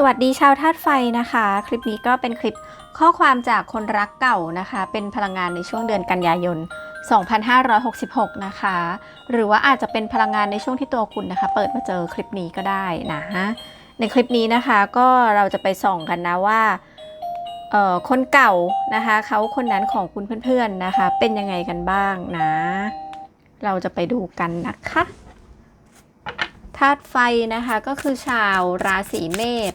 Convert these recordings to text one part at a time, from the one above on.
สวัสดีชาวธาตุไฟนะคะ คลิปนี้ก็เป็นคลิปข้อความจากคนรักเก่านะคะ เป็นพลังงานในช่วงเดือนกันยายน 2566 นะคะ หรือว่าอาจจะเป็นพลังงานในช่วงที่ตัวคุณนะคะ เปิดมาเจอคลิปนี้ก็ได้นะในคลิปนี้นะคะก็เราจะไปส่องกันนะว่าเออคนเก่านะคะเขาคนนั้นของคุณเพื่อนๆนะคะ เป็นยังไงกันบ้างนะ เราจะไปดูกันนะคะ ธาตุไฟนะคะก็คือชาวราศีเมษ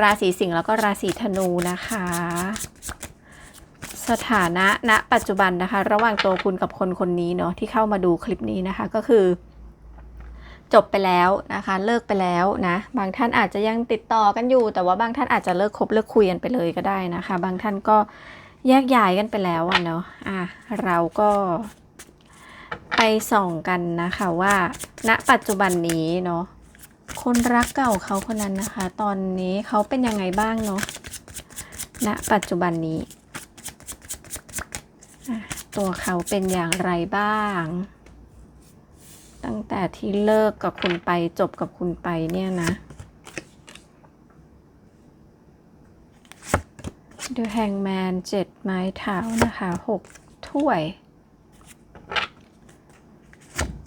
ราศีสิงห์แล้วก็ราศีธนูนะคะ สถานะณปัจจุบันนะคะ ระหว่างตัวคุณกับคนคนนี้เนาะที่เข้ามาดูคลิปนี้นะคะก็คือ จบไปแล้วนะคะ เลิกไปแล้วนะบางท่านอาจจะยังติดต่อกันอยู่ แต่ว่าบางท่านอาจจะเลิกคบเลิกคุยกันไปเลยก็ได้นะคะ บางท่านก็แยกย้ายกันไปแล้วอะเนาะอะเราก็ ไปส่องกันนะคะว่าณปัจจุบันนี้เนาะคนรักเก่าเขาคนนั้นนะคะ ตอนนี้เขาเป็นยังไงบ้างเนาะณปัจจุบันนี้ ตัวเขาเป็นอย่างไรบ้าง ตั้งแต่ที่เลิกกับคุณไปจบกับคุณไปเนี่ยนะดูแฮงแมนเจ็ดไม้เท้านะคะหกถ้วย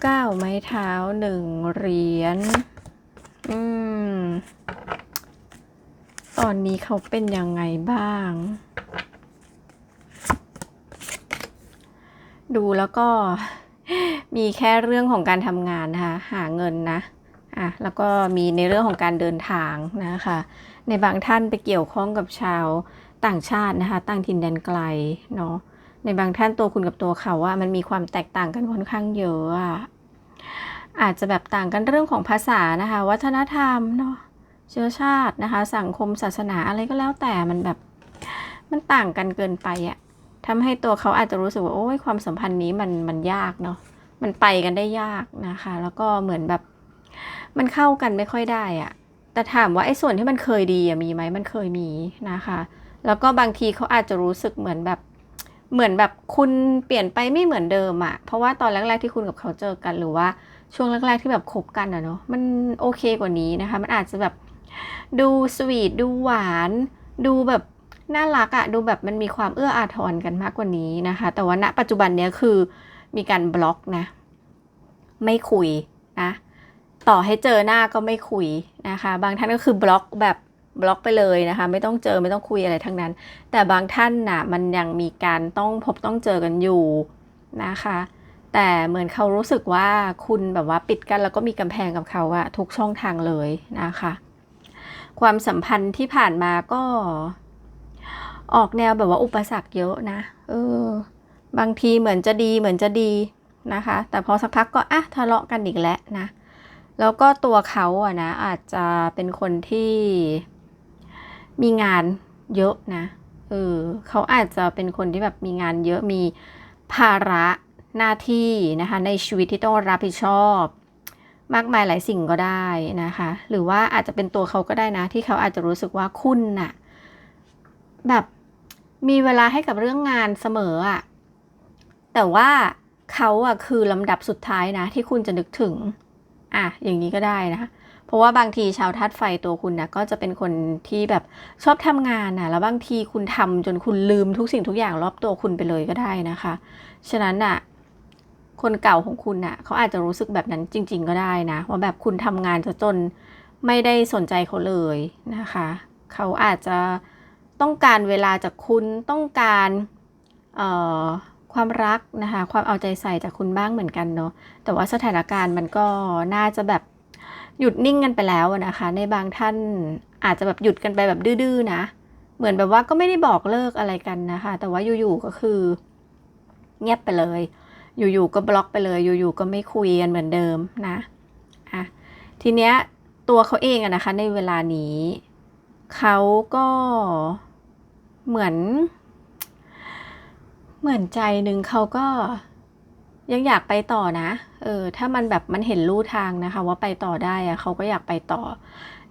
ก้าไม้เท้าหนึ่งเหรียญ อืม ตอนนี้เขาเป็นยังไงบ้าง ดูแล้วก็มีแค่เรื่องของการทำงานนะคะ หาเงินนะ อะ แล้วก็มีในเรื่องของการเดินทางนะคะ ในบางท่านไปเกี่ยวข้องกับชาวต่างชาตินะคะ ต่างถิ่นแดนไกลเนาะ ในบางท่านตัวคุณกับตัวเขาว่ามันมีความแตกต่างกันค่อนข้างเยอะอะอาจจะแบบต่างกันเรื่องของภาษานะคะ วัฒนธรรมเนาะเชื้อชาตินะคะ สังคมศาสนาอะไรก็แล้วแต่มันแบบมันต่างกันเกินไปอะทำให้ตัวเขาอาจจะรู้สึกว่าโอ้ยความสัมพันธ์นี้มันมันยากเนาะมันไปกันได้ยากนะคะ แล้วก็เหมือนแบบมันเข้ากันไม่ค่อยได้อะแต่ถามว่าไอ้ส่วนที่มันเคยดีมีไหมมันเคยมีนะคะ แล้วก็บางทีเขาอาจจะรู้สึกเหมือนแบบ เหมือนแบบคุณเปลี่ยนไปไม่เหมือนเดิมอะเพราะว่าตอนแรก ๆที่คุณกับเขาเจอกันหรือว่าช่วงแรก ๆ ที่แบบคบกันอะเนาะมันโอเคกว่านี้นะคะ มันอาจจะแบบดูสวีทดูหวาน ดูแบบน่ารักอะดูแบบมันมีความเอื้ออาทรกันมากกว่านี้นะคะ แต่ว่าณปัจจุบันเนี้ยคือมีการบล็อกนะ ไม่คุยนะ ต่อให้เจอหน้าก็ไม่คุยนะคะ บางท่านก็คือบล็อกแบบ บล็อกไปเลยนะคะ ไม่ต้องเจอไม่ต้องคุยอะไรทั้งนั้น แต่บางท่านน่ะมันยังมีการต้องพบต้องเจอกันอยู่นะคะ แต่เหมือนเขารู้สึกว่าคุณแบบว่าปิดกันแล้วก็มีกำแพงกับเขาอะทุกช่องทางเลยนะคะ ความสัมพันธ์ที่ผ่านมาก็ ออกแนวแบบว่าอุปสรรคเยอะนะเออบางทีเหมือนจะดีเหมือนจะดีนะคะ แต่พอสักพักก็อะทะเลาะกันอีกแล้วนะแล้วก็ตัวเขาอะนะอาจจะเป็นคนที่ มีงานเยอะนะ เออเขาอาจจะเป็นคนที่แบบมีงานเยอะมีภาระหน้าที่นะคะในชีวิตที่ต้องรับผิดชอบ มากมายหลายสิ่งก็ได้นะคะ หรือว่าอาจจะเป็นตัวเขาก็ได้นะ ที่เขาอาจจะรู้สึกว่าคุณน่ะแบบมีเวลาให้กับเรื่องงานเสมออะแต่ว่าเขาอะคือลำดับสุดท้ายนะ ที่คุณจะนึกถึง อะอย่างนี้ก็ได้นะะ เพราะว่าบางทีชาวธาตุไฟตัวคุณนะก็จะเป็นคนที่แบบชอบทำงานนะแล้วบางทีคุณทำจนคุณลืมทุกสิ่งทุกอย่างรอบตัวคุณไปเลยก็ได้นะคะ ฉะนั้นน่ะคนเก่าของคุณน่ะเขาอาจจะรู้สึกแบบนั้นจริง ๆ ก็ได้นะว่าแบบคุณทำงานจะจนไม่ได้สนใจเขาเลยนะคะ เขาอาจจะต้องการเวลาจากคุณต้องการความรักนะคะ ความเอาใจใส่จากคุณบ้างเหมือนกันเนาะแต่ว่าสถานการณ์มันก็น่าจะแบบ หยุดนิ่งกันไปแล้วนะคะ ในบางท่านอาจจะแบบหยุดกันไปแบบดื้อๆนะ เหมือนแบบว่าก็ไม่ได้บอกเลิกอะไรกันนะคะ แต่ว่าอยู่ๆก็คือ เงียบไปเลย อยู่ๆก็บล็อกไปเลย อยู่ๆก็ไม่คุยกันเหมือนเดิมนะอะทีเนี้ยตัวเขาเองอะนะคะ ในเวลานี้เขาก็เหมือน เหมือนใจหนึ่งเขาก็ ยังอยากไปต่อนะ เออ ถ้ามันแบบมันเห็นลู่ทางนะคะ ว่าไปต่อได้อะเขาก็อยากไปต่อ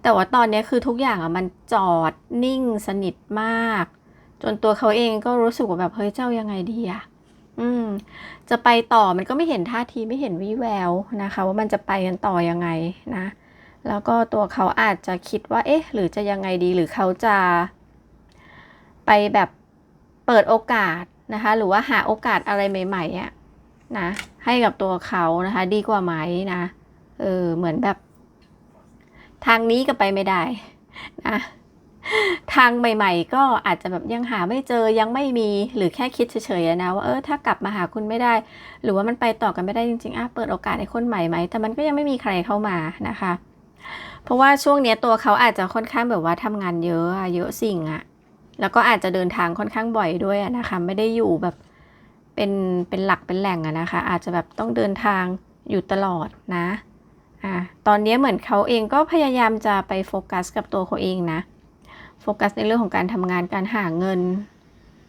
แต่ว่าตอนนี้คือทุกอย่างอะมันจอดนิ่งสนิทมาก จนตัวเขาเองก็รู้สึกว่าแบบเฮ้ยเจ้ายังไงดีอะอืม จะไปต่อมันก็ไม่เห็นท่าทีไม่เห็นวี่แววนะคะ ว่ามันจะไปกันต่อยังไงนะ แล้วก็ตัวเขาอาจจะคิดว่า เอ๊ะ หรือจะยังไงดี หรือเขาจะ ไปแบบเปิดโอกาสนะคะ หรือว่าหาโอกาสอะไรใหม่ๆอะ นะ ให้กับตัวเขานะคะ ดีกว่าไหมนะ เออ เหมือนแบบ ทางนี้ก็ไปไม่ได้นะทางใหม่ ๆ ก็อาจจะแบบยังหาไม่เจอยังไม่มีหรือแค่คิดเฉยๆนะว่าเออถ้ากลับมาหาคุณไม่ได้ หรือว่ามันไปต่อกันไม่ได้จริงๆอะเปิดโอกาสให้คนใหม่ไหมแต่มันก็ยังไม่มีใครเข้ามานะคะ เพราะว่าช่วงนี้ตัวเขาอาจจะค่อนข้างแบบว่าทำงานเยอะอะเยอะสิ่งอะแล้วก็อาจจะเดินทางค่อนข้างบ่อยด้วยอะนะคะ ไม่ได้อยู่แบบ เป็นเป็นหลักเป็นแหล่งอะนะคะ อาจจะแบบต้องเดินทางอยู่ตลอดนะอะตอนนี้เหมือนเขาเองก็พยายามจะไปโฟกัสกับตัวเขาเองนะโฟกัสในเรื่องของการทำงานการหาเงิน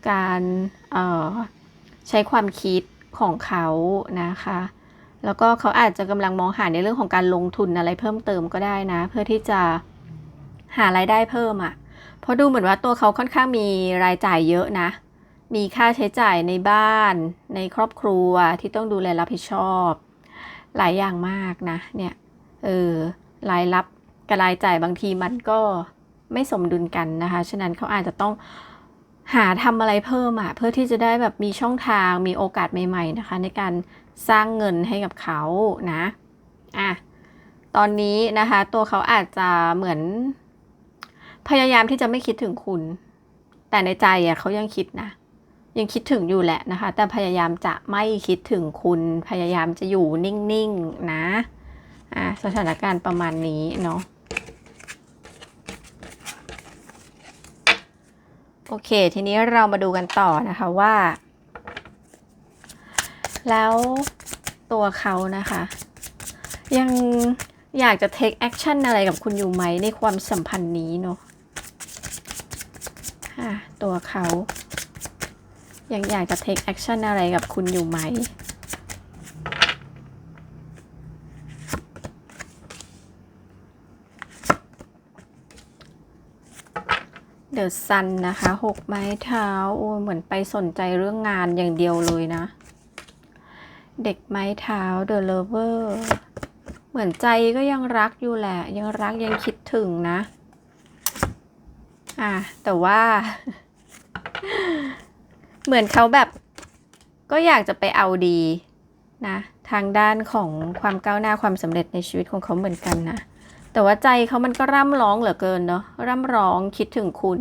การเอ่อใช้ความคิดของเขานะคะ แล้วก็เขาอาจจะกำลังมองหาในเรื่องของการลงทุนอะไรเพิ่มเติมก็ได้นะ เพื่อที่จะหารายได้เพิ่มอะ่ะเพราะดูเหมือนว่าตัวเขาค่อนข้างมีรายจ่ายเยอะนะ มีค่าใช้จ่ายในบ้าน ในครอบครัวที่ต้องดูแลรับผิดชอบ หลายอย่างมากนะเนี่ยเออรายรับกับรายจ่ายบางทีมันก็ไม่สมดุลกันนะคะ ฉะนั้นเขาอาจจะต้องหาทำอะไรเพิ่มอะเพื่อที่จะได้แบบมีช่องทางมีโอกาสใหม่ ๆนะคะ ในการสร้างเงินให้กับเขานะอะตอนนี้นะคะ ตัวเขาอาจจะเหมือน พยายามที่จะไม่คิดถึงคุณ แต่ในใจอะเขายังคิดนะ ยังคิดถึงอยู่แหละนะคะ แต่พยายามจะไม่คิดถึงคุณพยายามจะอยู่นิ่งๆนะอะสถานการณ์ประมาณนี้เนาะโอเค ทีนี้เรามาดูกันต่อนะคะว่า แล้วตัวเขานะคะ ยังอยากจะ take action อะไรกับคุณอยู่ไหมในความสัมพันธ์นี้เนาะะตัวเขา ยังอยากจะ take action อะไรกับคุณอยู่ไหม เดอะซันนะคะหกไม้เท้าโอ้เหมือนไปสนใจเรื่องงานอย่างเดียวเลยนะ เด็กไม้เท้าเดอะเลเวอร์เหมือนใจก็ยังรักอยู่แหละ ยังรักยังคิดถึงนะ อะแต่ว่า เหมือนเขาแบบ ก็อยากจะไปเอาดีนะทางด้านของความก้าวหน้าความสำเร็จในชีวิตของเขาเหมือนกันนะ แต่ว่าใจเขามันก็ร่ำร้องเหลือเกินเนาะร่ำร้องคิดถึงคุณ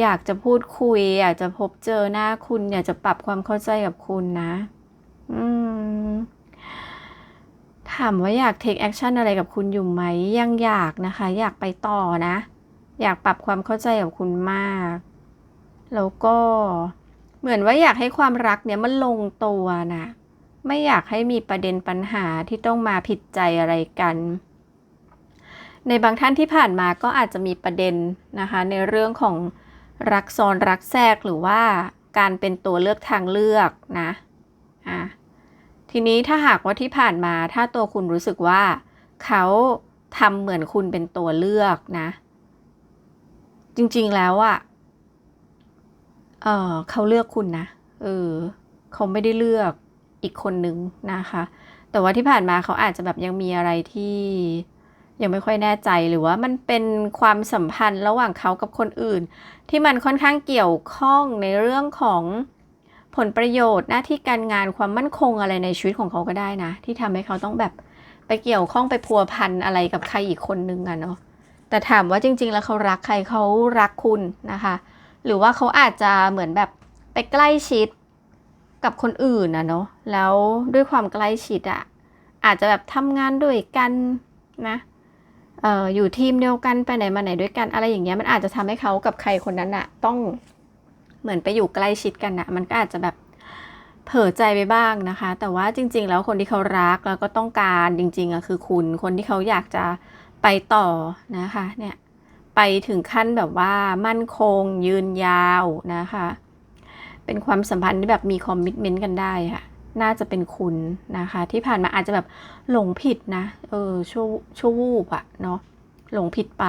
อยากจะพูดคุย อยากจะพบเจอหน้าคุณ อยากจะปรับความเข้าใจกับคุณนะ อืมถามว่าอยาก take action อะไรกับคุณอยู่ไหม ยังอยากนะคะ อยากไปต่อนะ อยากปรับความเข้าใจกับคุณมาก แล้วก็ เหมือนว่าอยากให้ความรักเนี่ยมันลงตัวนะ ไม่อยากให้มีประเด็นปัญหาที่ต้องมาผิดใจอะไรกัน ในบางท่านที่ผ่านมาก็อาจจะมีประเด็นนะคะ ในเรื่องของรักซ้อนรักแทรกหรือว่าการเป็นตัวเลือกทางเลือกนะอะทีนี้ถ้าหากว่าที่ผ่านมาถ้าตัวคุณรู้สึกว่าเขาทำเหมือนคุณเป็นตัวเลือกนะ จริงๆแล้วอะ่ะ เออเขาเลือกคุณนะเออเขาไม่ได้เลือกอีกคนนึงนะคะ แต่ว่าที่ผ่านมาเขาอาจจะแบบยังมีอะไรที่ยังไม่ค่อยแน่ใจหรือว่ามันเป็นความสัมพันธ์ระหว่างเขากับคนอื่น ที่มันค่อนข้างเกี่ยวข้องในเรื่องของผลประโยชน์หน้าที่การงานความมั่นคงอะไรในชีวิตของเขาก็ได้นะ ที่ทำให้เขาต้องแบบไปเกี่ยวข้องไปพัวพันอะไรกับใครอีกคนนึงอะเนาะแต่ถามว่าจริง ๆ แล้วเขารักใครเขารักคุณนะคะ หรือว่าเขาอาจจะเหมือนแบบไปใกล้ชิดกับคนอื่นนะเนาะแล้วด้วยความใกล้ชิดอะอาจจะแบบทำงานด้วยกันนะเอ่ออยู่ทีมเดียวกันไปไหนมาไหนด้วยกันอะไรอย่างเงี้ยมันอาจจะทำให้เขากับใครคนนั้นอะต้องเหมือนไปอยู่ใกล้ชิดกันอะมันก็อาจจะแบบเผลอใจไปบ้างนะคะ แต่ว่าจริง ๆ แล้วคนที่เขารักแล้วก็ต้องการจริงๆอะคือคุณคนที่เขาอยากจะไปต่อนะคะเนี่ย ไปถึงขั้นแบบว่ามั่นคง ยืนยาวนะคะ เป็นความสัมพันธ์ที่แบบมีคอมมิชเมนต์กันได้ค่ะน่าจะเป็นคุณนะคะ ที่ผ่านมาอาจจะแบบหลงผิดนะเออชั่วชั่ววูบอะเนาะหลงผิดไป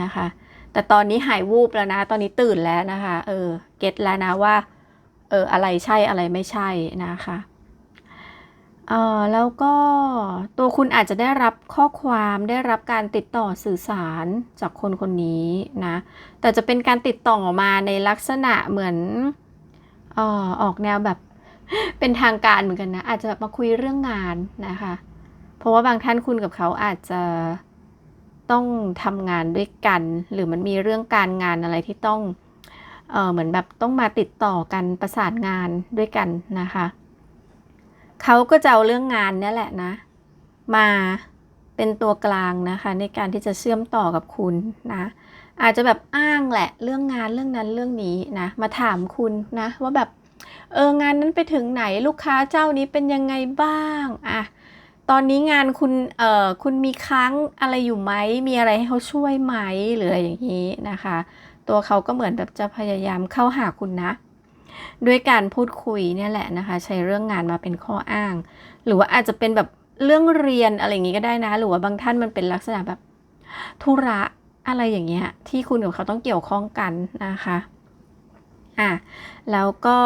นะคะ แต่ตอนนี้หายวูบแล้วนะ ตอนนี้ตื่นแล้วนะคะ เออเก็ตแล้วนะว่าเอออะไรใช่อะไรไม่ใช่นะคะ เอ่อแล้วก็ตัวคุณอาจจะได้รับข้อความได้รับการติดต่อสื่อสารจากคนคนนี้นะ แต่จะเป็นการติดต่อมาในลักษณะเหมือนเอ่อออกแนวแบบเป็นทางการเหมือนกันนะ อาจจะแบบมาคุยเรื่องงานนะคะ เพราะว่าบางท่านคุณกับเขาอาจจะต้องทำงานด้วยกัน หรือมันมีเรื่องการงานอะไรที่ต้องเออเหมือนแบบต้องมาติดต่อกันประสานงานด้วยกันนะคะ เขาก็จะเอาเรื่องงานนี่แหละนะ มาเป็นตัวกลางนะคะ ในการที่จะเชื่อมต่อกับคุณนะอาจจะแบบอ้างแหละเรื่องงานเรื่องนั้นเรื่องนี้นะมาถามคุณนะว่าแบบเอองานนั้นไปถึงไหนลูกค้าเจ้านี้เป็นยังไงบ้างอะตอนนี้งานคุณเอ่อคุณมีค้างอะไรอยู่ไหมมีอะไรให้เขาช่วยไหมหรืออะไรอย่างนี้นะคะ ตัวเขาก็เหมือนแบบจะพยายามเข้าหาคุณนะ ด้วยการพูดคุยเนี่ยแหละนะคะ ใช้เรื่องงานมาเป็นข้ออ้าง หรือว่าอาจจะเป็นแบบเรื่องเรียนอะไรอย่างนี้ก็ได้นะ หรือว่าบางท่านมันเป็นลักษณะแบบธุระอะไรอย่างเงี้ยที่คุณกับเขาต้องเกี่ยวข้องกันนะคะอะแล้วก็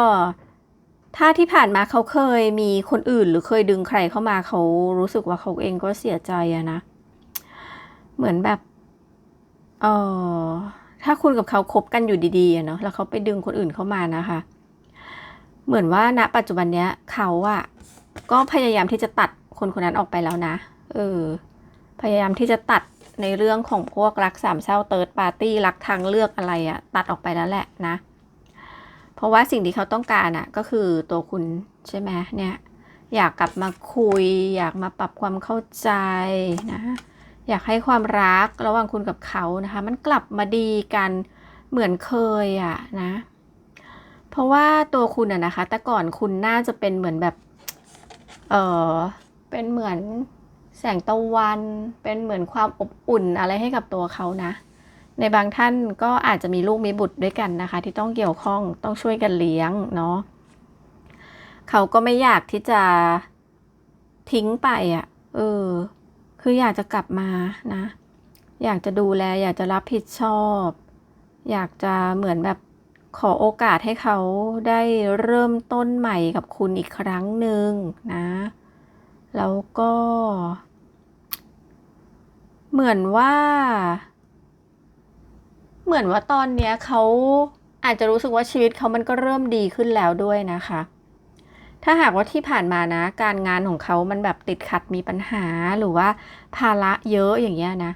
ถ้าที่ผ่านมาเขาเคยมีคนอื่น หรือเคยดึงใครเข้ามาเขารู้สึกว่าเขาเองก็เสียใจอะนะ เหมือนแบบเออถ้าคุณกับเขาคบกันอยู่ดีๆเนาะแล้วเขาไปดึงคนอื่นเข้ามานะคะ เหมือนว่าณปัจจุบันเนี้ยเขาอะก็พยายามที่จะตัดคนคนนั้นออกไปแล้วนะ เออ พยายามที่จะตัดในเรื่องของพวกรักสามเศร้าเติร์ดปาร์ตี้รักทางเลือกอะไรอะตัดออกไปแล้วแหละนะ เพราะว่าสิ่งที่เขาต้องการอะก็คือตัวคุณใช่ไหมเนี่ย อยากกลับมาคุย อยากมาปรับความเข้าใจนะ อยากให้ความรักระหว่างคุณกับเขานะคะ มันกลับมาดีกันเหมือนเคยอะนะ เพราะว่าตัวคุณอะนะคะ แต่ก่อนคุณน่าจะเป็นเหมือนแบบ เออเป็นเหมือนแสงตะวัน เป็นเหมือนความอบอุ่นอะไรให้กับตัวเขานะ ในบางท่านก็อาจจะมีลูกมีบุตรด้วยกันนะคะ ที่ต้องเกี่ยวข้องต้องช่วยกันเลี้ยงเนาะเขาก็ไม่อยากที่จะทิ้งไปอะ่ะ เออ คืออยากจะกลับมานะ อยากจะดูแล อยากจะรับผิดชอบ อยากจะเหมือนแบบ ขอโอกาสให้เขาได้เริ่มต้นใหม่กับคุณอีกครั้งหนึ่งนะ แล้วก็ เหมือนว่า เหมือนว่าตอนเนี้ยเขาอาจจะรู้สึกว่าชีวิตเขามันก็เริ่มดีขึ้นแล้วด้วยนะคะ ถ้าหากว่าที่ผ่านมานะ การงานของเขามันแบบติดขัดมีปัญหาหรือว่าภาระเยอะอย่างเงี้ยนะ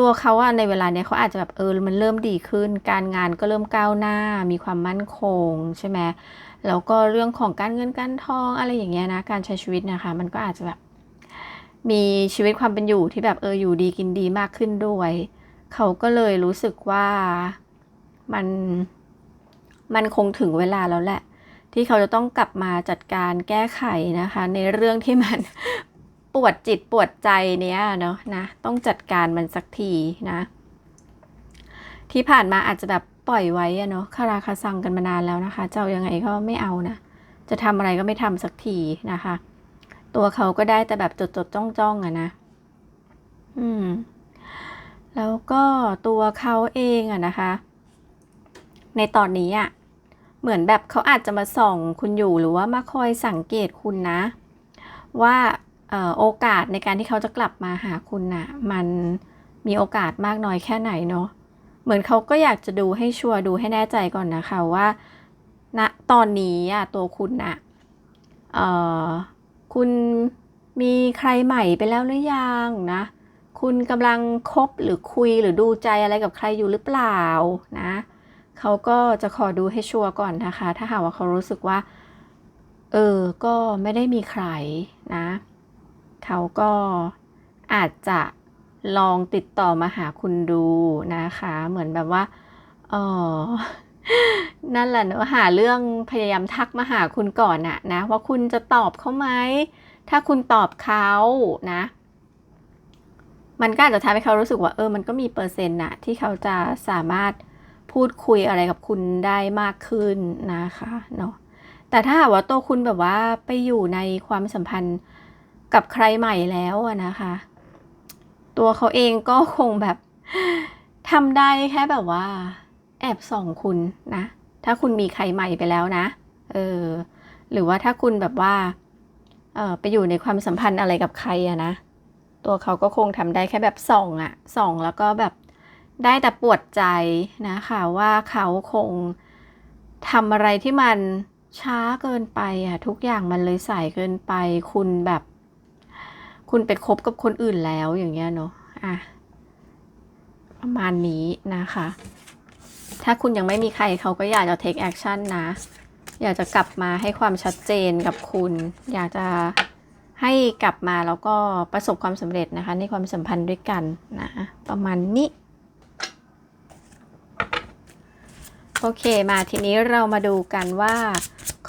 ตัวเขาอะในเวลาเนี้ยเขาอาจจะแบบเออมันเริ่มดีขึ้น การงานก็เริ่มก้าวหน้า มีความมั่นคงใช่ไหมแล้วก็เรื่องของการเงินการทองอะไรอย่างเงี้ยนะการใช้ชีวิตนะคะ มันก็อาจจะแบบมีชีวิตความเป็นอยู่ที่แบบเอออยู่ดีกินดีมากขึ้นด้วย เขาก็เลยรู้สึกว่ามันมันคงถึงเวลาแล้วแหละ ที่เขาจะต้องกลับมาจัดการแก้ไขนะคะ ในเรื่องที่มัน ปวดจิตปวดใจเนี้ยเนาะนะต้องจัดการมันสักทีนะ ที่ผ่านมาอาจจะแบบปล่อยไว้อะเนาะคาราคาซังกันมานานแล้วนะคะ เจ้ายังไงก็ไม่เอานะ จะทำอะไรก็ไม่ทำสักทีนะคะ ตัวเขาก็ได้แต่แบบจดจดจ้องจ้องอะนะ อืม แล้วก็ตัวเขาเองอะนะคะ ในตอนนี้อะเหมือนแบบเขาอาจจะมาส่องคุณอยู่หรือว่ามาคอยสังเกตคุณนะ ว่า โอกาสในการที่เขาจะกลับมาหาคุณน่ะ มันมีโอกาสมากน้อยแค่ไหนเนาะเหมือนเขาก็อยากจะดูให้ชัวร์ดูให้แน่ใจก่อนนะคะว่าณนะตอนนี้อะตัวคุณน่ะเอ่อคุณมีใครใหม่ไปแล้วหรือยังนะ คุณกำลังคบหรือคุยหรือดูใจอะไรกับใครอยู่หรือเปล่านะเขาก็จะขอดูให้ชัวร์ก่อนนะคะ ถ้าหากว่าเขารู้สึกว่า เออ ก็ไม่ได้มีใครนะ เขาก็อาจจะลองติดต่อมาหาคุณดูนะคะ เหมือนแบบว่าเออนั่นแหละเนอะหาเรื่องพยายามทักมาหาคุณก่อนอะนะว่าคุณจะตอบเขาไหม ถ้าคุณตอบเขานะ มันก็อาจจะทำให้เขารู้สึกว่าเออมันก็มีเปอร์เซ็นต์นะที่เขาจะสามารถพูดคุยอะไรกับคุณได้มากขึ้นนะคะเนาะแต่ถ้าว่าตัวคุณแบบว่าไปอยู่ในความสัมพันธ์ กับใครใหม่แล้วอะนะคะ ตัวเขาเองก็คงแบบทำได้แค่แบบว่า แอบส่องคุณนะ ถ้าคุณมีใครใหม่ไปแล้วนะเออหรือว่าถ้าคุณแบบว่าเออไปอยู่ในความสัมพันธ์อะไรกับใครอะนะ ตัวเขาก็คงทำได้แค่แบบส่องอะส่องแล้วก็แบบได้แต่ปวดใจนะคะว่าเขาคงทำอะไรที่มันช้าเกินไปอะทุกอย่างมันเลยสายเกินไป คุณแบบ คุณไปคบกับคนอื่นแล้วอย่างเงี้ยเนาะอะประมาณนี้นะคะ ถ้าคุณยังไม่มีใครเขาก็อยากจะ take action นะ อยากจะกลับมาให้ความชัดเจนกับคุณ อยากจะให้กลับมาแล้วก็ประสบความสำเร็จนะคะ ในความสัมพันธ์ด้วยกันนะ ประมาณนี้ โอเคมาทีนี้เรามาดูกันว่า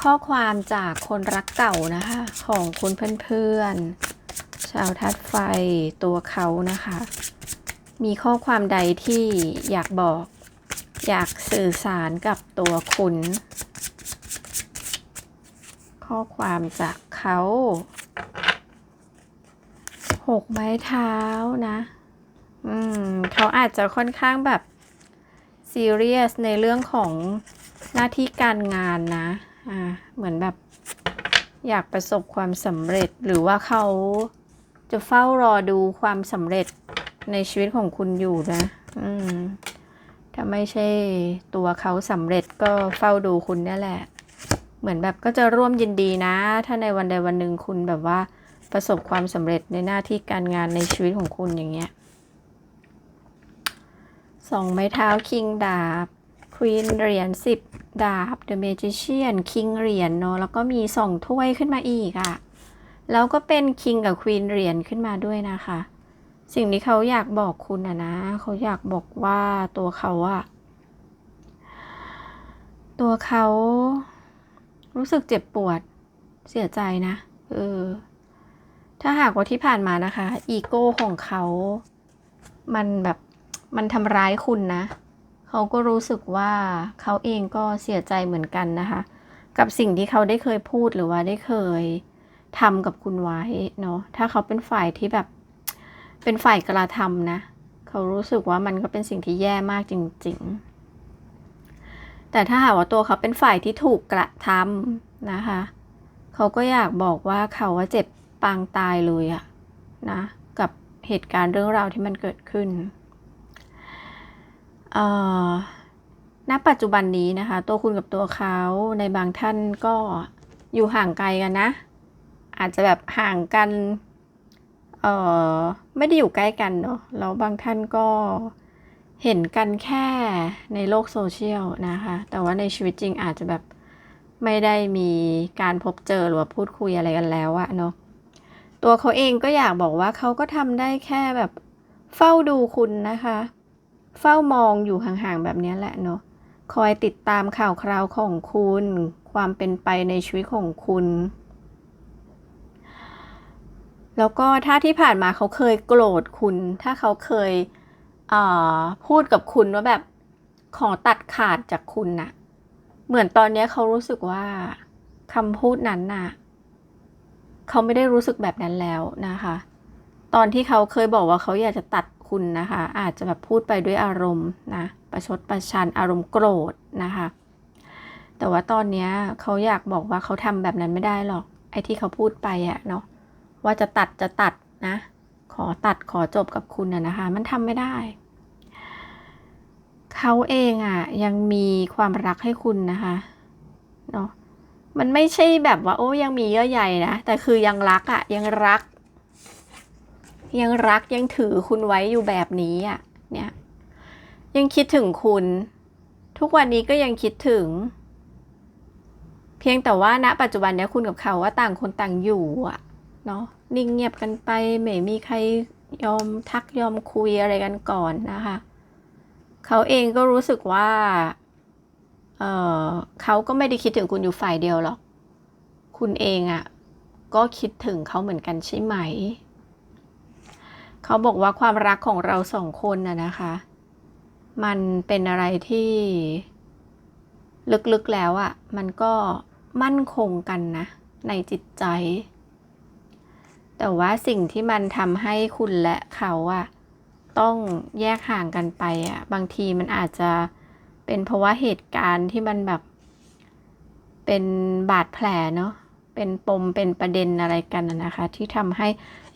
ข้อความจากคนรักเก่านะคะ ของคุณเพื่อนๆ ชาวทัดไฟตัวเขานะคะ มีข้อความใดที่อยากบอก อยากสื่อสารกับตัวคุณ ข้อความจากเขาหกไม้เท้านะ อืมเขาอาจจะค่อนข้างแบบซีเรียสในเรื่องของหน้าที่การงานนะ อ่า เหมือนแบบอยากประสบความสำเร็จหรือว่าเขา จะเฝ้ารอดูความสำเร็จในชีวิตของคุณอยู่นะถ้าไม่ใช่ตัวเขาสำเร็จก็เฝ้าดูคุณนี่แหละ เหมือนแบบก็จะร่วมยินดีนะ ถ้าในวันใดวันหนึ่งคุณแบบว่าประสบความสำเร็จในหน้าที่การงานในชีวิตของคุณอย่างเงี้ยสองไม้เท้าคิงดาบควีนเหรียญสิบดาบ The Magician คิงเหรียญเนาะแล้วก็มีสองถ้วยขึ้นมาอีกอะ่ะ แล้วก็เป็นคิงกับควีนเหรียญขึ้นมาด้วยนะคะ สิ่งที่เขาอยากบอกคุณอะนะ เขาอยากบอกว่าตัวเขาอะตัวเขารู้สึกเจ็บปวดเสียใจนะเออถ้าหากว่าที่ผ่านมานะคะ อีโก้ของเขา มันแบบมันทำร้ายคุณนะ เขาก็รู้สึกว่าเขาเองก็เสียใจเหมือนกันนะคะ กับสิ่งที่เขาได้เคยพูดหรือว่าได้เคย ทำกับคุณไว้เนาะถ้าเขาเป็นฝ่ายที่แบบ เป็นฝ่ายกระทำนะ เขารู้สึกว่ามันก็เป็นสิ่งที่แย่มากจริง ๆ แต่ถ้าหากว่าตัวเขาเป็นฝ่ายที่ถูกกระทำนะคะ เขาก็อยากบอกว่าเขาว่าเจ็บปางตายเลยอะนะกับเหตุการณ์เรื่องราวที่มันเกิดขึ้นณปัจจุบันนี้นะคะ ตัวคุณกับตัวเขาในบางท่านก็อยู่ห่างไกลกันนะ อาจจะแบบห่างกัน เอ่อ ไม่ได้อยู่ใกล้กันเนาะ แล้วบางท่านก็เห็นกันแค่ในโลกโซเชียลนะคะ แต่ว่าในชีวิตจริงอาจจะแบบไม่ได้มีการพบเจอหรือว่าพูดคุยอะไรกันแล้วอะเนาะ ตัวเขาเองก็อยากบอกว่าเขาก็ทำได้แค่แบบเฝ้าดูคุณนะคะ เฝ้ามองอยู่ห่างๆแบบนี้แหละเนาะ คอยติดตามข่าวคราวของคุณ ความเป็นไปในชีวิตของคุณ แล้วก็ถ้าที่ผ่านมาเขาเคยโกรธคุณ ถ้าเขาเคยพูดกับคุณว่าแบบขอตัดขาดจากคุณน่ะเหมือนตอนนี้เขารู้สึกว่าคำพูดนั้นน่ะเขาไม่ได้รู้สึกแบบนั้นแล้วนะคะ ตอนที่เขาเคยบอกว่าเขาอยากจะตัดคุณนะคะ อาจจะแบบพูดไปด้วยอารมณ์นะประชดประชันอารมณ์โกรธนะคะ แต่ว่าตอนนี้เขาอยากบอกว่าเขาทำแบบนั้นไม่ได้หรอก ไอ้ที่เขาพูดไปอะเนาะ ว่าจะตัดจะตัดนะ ขอตัดขอจบกับคุณอะนะคะ มันทำไม่ได้ เขาเองอะยังมีความรักให้คุณนะคะเนาะมันไม่ใช่แบบว่า โอ้ยังมีเยอะใหญ่นะ แต่คือยังรักอะยังรัก ยังรักยังถือคุณไว้อยู่แบบนี้อะเนี่ย ยังคิดถึงคุณ ทุกวันนี้ก็ยังคิดถึง เพียงแต่ว่าณ ปัจจุบันเนี้ยคุณกับเขาว่าต่างคนต่างอยู่อะ เนาะนิ่งเงียบกันไปไม่มีใครยอมทักยอมคุยอะไรกันก่อนนะคะ เขาเองก็รู้สึกว่า เออเขาก็ไม่ได้คิดถึงคุณอยู่ฝ่ายเดียวหรอก คุณเองอะ่ะ ก็คิดถึงเขาเหมือนกันใช่ไหม เขาบอกว่าความรักของเราสองคนน่ะนะคะ มันเป็นอะไรที่ ลึกๆแล้วอะ่ะ มันก็มั่นคงกันนะ ในจิตใจ แต่ว่าสิ่งที่มันทำให้คุณและเขาอะต้องแยกห่างกันไปอะบางทีมันอาจจะเป็นเพราะว่าเหตุการณ์ที่มันแบบเป็นบาดแผลเนาะเป็นปมเป็นประเด็นอะไรกันนะนะคะ ที่ทำให้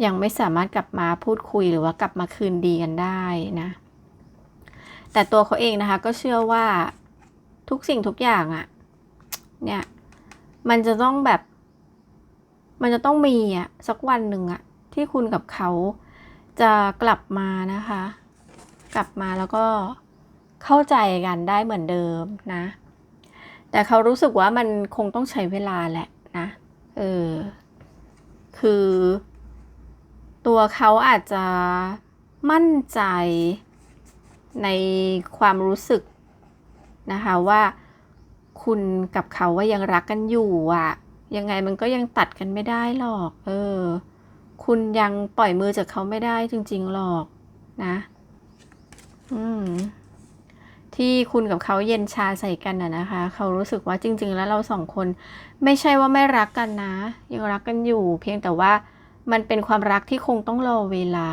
ยังไม่สามารถกลับมาพูดคุยหรือว่ากลับมาคืนดีกันได้นะ แต่ตัวเขาเองนะคะ ก็เชื่อว่าทุกสิ่งทุกอย่างอะเนี่ยมันจะต้องแบบ มันจะต้องมีอะสักวันหนึ่งอะที่คุณกับเขาจะกลับมานะคะ กลับมาแล้วก็เข้าใจกันได้เหมือนเดิมนะ แต่เขารู้สึกว่ามันคงต้องใช้เวลาแหละนะเออคือ ตัวเขาอาจจะมั่นใจในความรู้สึกนะคะว่าคุณกับเขาว่ายังรักกันอยู่อะ ยังไงมันก็ยังตัดกันไม่ได้หรอก เออ คุณยังปล่อยมือจากเขาไม่ได้จริง ๆ หรอกนะ อืม ที่คุณกับเขาเย็นชาใส่กันน่ะนะคะ เขารู้สึกว่าจริง ๆ แล้วเราสองคน ไม่ใช่ว่าไม่รักกันนะ ยังรักกันอยู่ เพียงแต่ว่ามันเป็นความรักที่คงต้องรอเวลา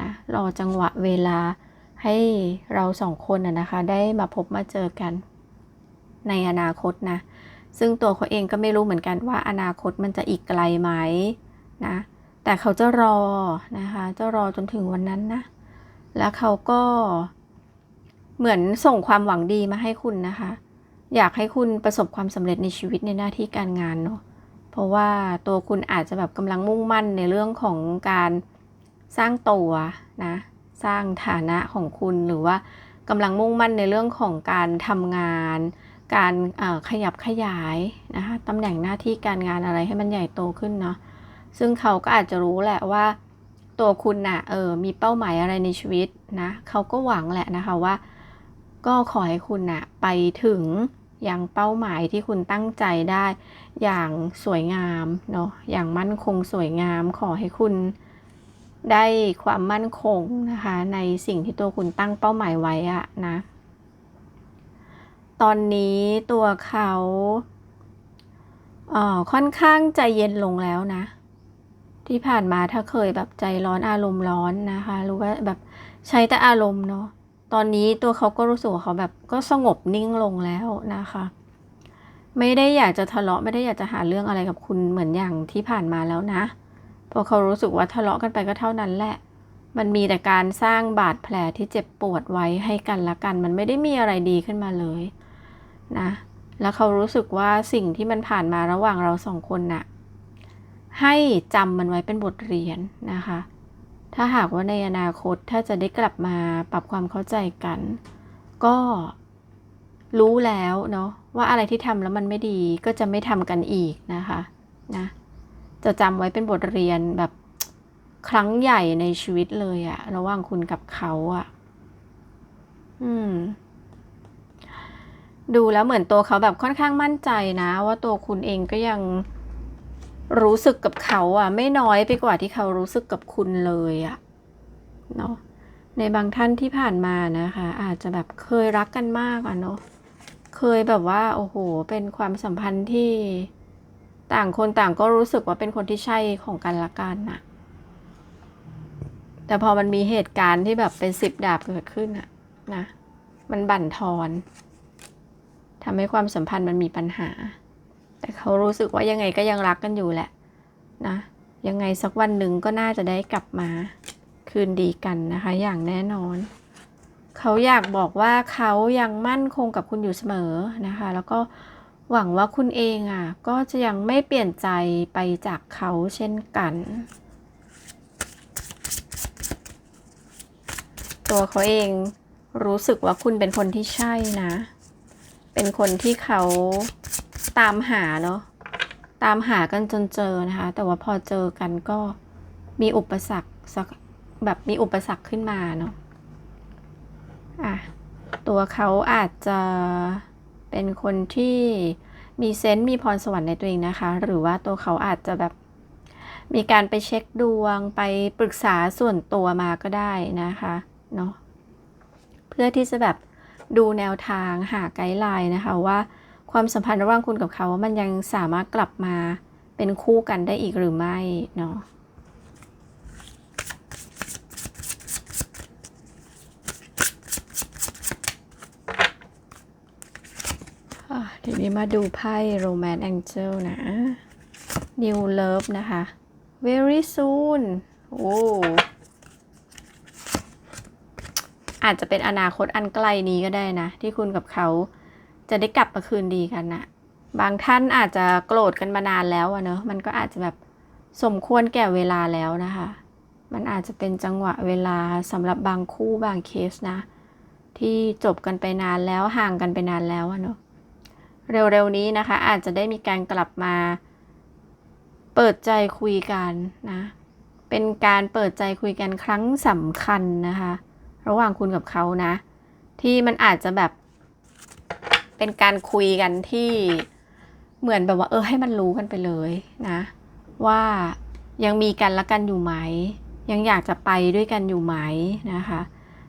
นะรอจังหวะเวลาให้เราสองคนน่ะนะคะ ได้มาพบมาเจอกัน ในอนาคตนะ ซึ่งตัวเขาเองก็ไม่รู้เหมือนกันว่าอนาคตมันจะอีกไกลไหมนะ แต่เขาจะรอนะคะ จะรอจนถึงวันนั้นนะ แล้วเขาก็เหมือนส่งความหวังดีมาให้คุณนะคะ อยากให้คุณประสบความสำเร็จในชีวิตในหน้าที่การงานเนาะ เพราะว่าตัวคุณอาจจะแบบกำลังมุ่งมั่นในเรื่องของการสร้างตัวนะ สร้างฐานะของคุณหรือว่ากำลังมุ่งมั่นในเรื่องของการทำงาน การขยับขยายนะคะตำแหน่งหน้าที่การงานอะไรให้มันใหญ่โตขึ้นเนาะซึ่งเขาก็อาจจะรู้แหละว่า ตัวคุณน่ะเออมีเป้าหมายอะไรในชีวิตนะเขาก็หวังแหละนะคะว่า ก็ขอให้คุณน่ะไปถึงอยังเป้าหมายที่คุณตั้งใจได้ อย่างสวยงามเนาะอย่างมั่นคงสวยงาม ขอให้คุณได้ความมั่นคงนะคะ ในสิ่งที่ตัวคุณตั้งเป้าหมายไว้อะนะ ตอนนี้ตัวเขาเอ่อค่อนข้างใจเย็นลงแล้วนะ ที่ผ่านมาถ้าเคยแบบใจร้อนอารมณ์ร้อนนะคะรือว่าแบบใช้แต่อารมณ์เนาะตอนนี้ตัวเขาก็รู้สึกว่าเขาแบบก็สงบนิ่งลงแล้วนะคะ ไม่ได้อยากจะทะเลาะไม่ได้อยากจะหาเรื่องอะไรกับคุณเหมือนอย่างที่ผ่านมาแล้วนะเพราะเขารู้สึกว่าทะเลาะกันไปก็เท่านั้นแหละ มันมีแต่การสร้างบาดแผลที่เจ็บปวดไว้ให้กันละกัน มันไม่ได้มีอะไรดีขึ้นมาเลย นะแล้วเขารู้สึกว่าสิ่งที่มันผ่านมาระหว่างเราสองคนน่ะให้จำมันไว้เป็นบทเรียนนะคะ ถ้าหากว่าในอนาคตถ้าจะได้กลับมาปรับความเข้าใจกัน ก็รู้แล้วเนาะว่าอะไรที่ทำแล้วมันไม่ดีก็จะไม่ทำกันอีกนะคะนะจะจำไว้เป็นบทเรียนแบบครั้งใหญ่ในชีวิตเลยอะระหว่างคุณกับเขาอะอืม ดูแล้วเหมือนตัวเขาแบบค่อนข้างมั่นใจนะ ว่าตัวคุณเองก็ยังรู้สึกกับเขาอะไม่น้อยไปกว่าที่เขารู้สึกกับคุณเลยอะเนาะในบางท่านที่ผ่านมานะคะ อาจจะแบบเคยรักกันมากอะเนาะเคยแบบว่า โอ้โห เป็นความสัมพันธ์ที่ต่างคนต่างก็รู้สึกว่าเป็นคนที่ใช่ของกันละกันนะแต่พอมันมีเหตุการณ์ที่แบบเป็นสิบดาบเกิดขึ้นอะนะ มันบั่นทอน ทำให้ความสัมพันธ์มันมีปัญหา แต่เขารู้สึกว่ายังไงก็ยังรักกันอยู่แหละนะยังไงสักวันหนึ่งก็น่าจะได้กลับมาคืนดีกันนะคะ อย่างแน่นอน เขาอยากบอกว่าเขายังมั่นคงกับคุณอยู่เสมอนะคะ แล้วก็หวังว่าคุณเองอะก็จะยังไม่เปลี่ยนใจไปจากเขาเช่นกัน ตัวเขาเองรู้สึกว่าคุณเป็นคนที่ใช่นะ เป็นคนที่เขาตามหาเนาะตามหากันจนเจอนะคะ แต่ว่าพอเจอกันก็มีอุปสรรคสักแบบมีอุปสรรคขึ้นมาเนาะอะตัวเขาอาจจะเป็นคนที่มีเซนต์มีพรสวรรค์ในตัวเองนะคะ หรือว่าตัวเขาอาจจะแบบมีการไปเช็คดวงไปปรึกษาส่วนตัวมาก็ได้นะคะเนาะเพื่อที่จะแบบ ดูแนวทางหาไกด์ไลน์นะคะว่าความสัมพันธ์ระหว่างคุณกับเขาว่ามันยังสามารถกลับมาเป็นคู่กันได้อีกหรือไม่เนาะอะทีนี้มาดูไพ่ Romance Angel นะ new love นะคะ very soon โอ้ อาจจะเป็นอนาคตอันไกลนี้ก็ได้นะ ที่คุณกับเขาจะได้กลับมาคืนดีกันนะบางท่านอาจจะโกรธกันมานานแล้วอะเนอะมันก็อาจจะแบบสมควรแก่เวลาแล้วนะคะ มันอาจจะเป็นจังหวะเวลาสำหรับบางคู่บางเคสนะ ที่จบกันไปนานแล้วห่างกันไปนานแล้วอะเนอะเร็วๆนี้นะคะ อาจจะได้มีการกลับมา เปิดใจคุยกันนะ เป็นการเปิดใจคุยกันครั้งสำคัญนะคะ ระหว่างคุณกับเขานะ ที่มันอาจจะแบบเป็นการคุยกันที่เหมือนแบบว่า เออ ให้มันรู้กันไปเลยนะ ว่ายังมีกันและกันอยู่ไหม ยังอยากจะไปด้วยกันอยู่ไหมนะคะ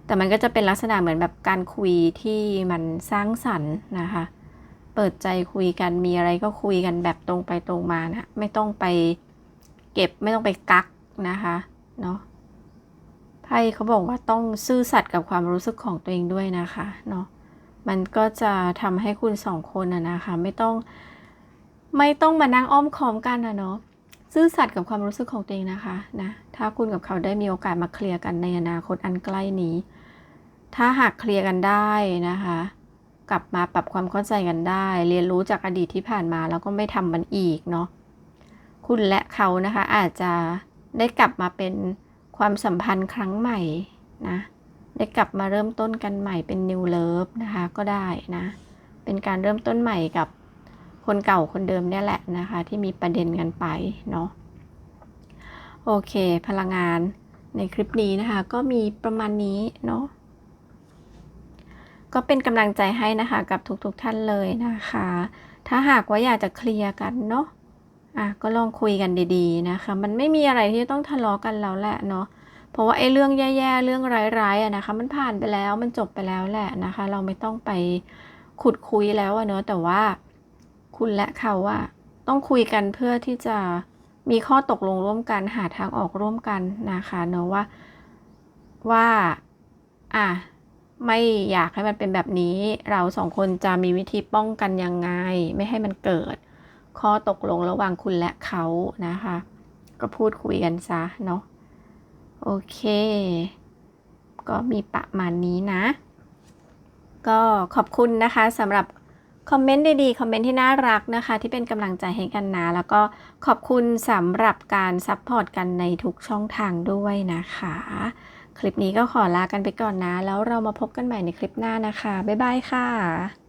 แต่มันก็จะเป็นลักษณะเหมือนแบบการคุยที่มันสร้างสรรค์นะคะ เปิดใจคุยกันมีอะไรก็คุยกันแบบตรงไปตรงมานะ ไม่ต้องไปเก็บไม่ต้องไปกักนะคะเนาะ ไพ่เขาบอกว่าต้องซื่อสัตย์กับความรู้สึกของตัวเองด้วยนะคะเนาะมันก็จะทำให้คุณสองคนอะนะคะ ไม่ต้อง ไม่ต้องมานั่งอ้อมค้อมกันนะเนาะซื่อสัตย์กับความรู้สึกของตัวเองนะคะนะถ้าคุณกับเขาได้มีโอกาสมาเคลียร์กันในอนาคตอันใกล้นี้ ถ้าหากเคลียร์กันได้นะคะ กลับมาปรับความเข้าใจกันได้ เรียนรู้จากอดีตที่ผ่านมาแล้วก็ไม่ทำมันอีกเนาะคุณและเขานะคะอาจจะได้กลับมาเป็น ความสัมพันธ์ครั้งใหม่นะได้กลับมาเริ่มต้นกันใหม่เป็น new love นะคะก็ได้นะ เป็นการเริ่มต้นใหม่กับคนเก่าคนเดิมเนี่ยแหละนะคะ ที่มีประเด็นกันไปเนาะโอเค พลังงานในคลิปนี้นะคะ ก็มีประมาณนี้เนาะก็เป็นกำลังใจให้นะคะกับทุกๆทท่านเลยนะคะ ถ้าหากว่าอยากจะเคลียร์กันเนาะ อะก็ลองคุยกันดีๆนะคะ มันไม่มีอะไรที่ต้องทะเลาะกันแล้วแหละเนาะเพราะว่าไอ้เรื่องแย่ๆเรื่องร้ายๆอะนะคะ มันผ่านไปแล้วมันจบไปแล้วแหละนะคะ เราไม่ต้องไปขุดคุยแล้วอะเนาะแต่ว่าคุณและเขาอะต้องคุยกันเพื่อที่จะมีข้อตกลงร่วมกันหาทางออกร่วมกันนะคะเนาะว่าว่าอะไม่อยากให้มันเป็นแบบนี้ เราสองคนจะมีวิธีป้องกันยังไง ไม่ให้มันเกิด ข้อตกลงระหว่างคุณและเขานะคะ ก็พูดคุยกันซะเนาะโอเค ก็มีประมาณนี้นะ ก็ขอบคุณนะคะสำหรับคอมเมนต์ดีๆ คอมเมนต์ที่น่ารักนะคะ ที่เป็นกำลังใจให้กันนะ แล้วก็ขอบคุณสำหรับการซัพพอร์ตกันในทุกช่องทางด้วยนะคะ คลิปนี้ก็ขอลากันไปก่อนนะ แล้วเรามาพบกันใหม่ในคลิปหน้านะคะ บ๊ายบายค่ะ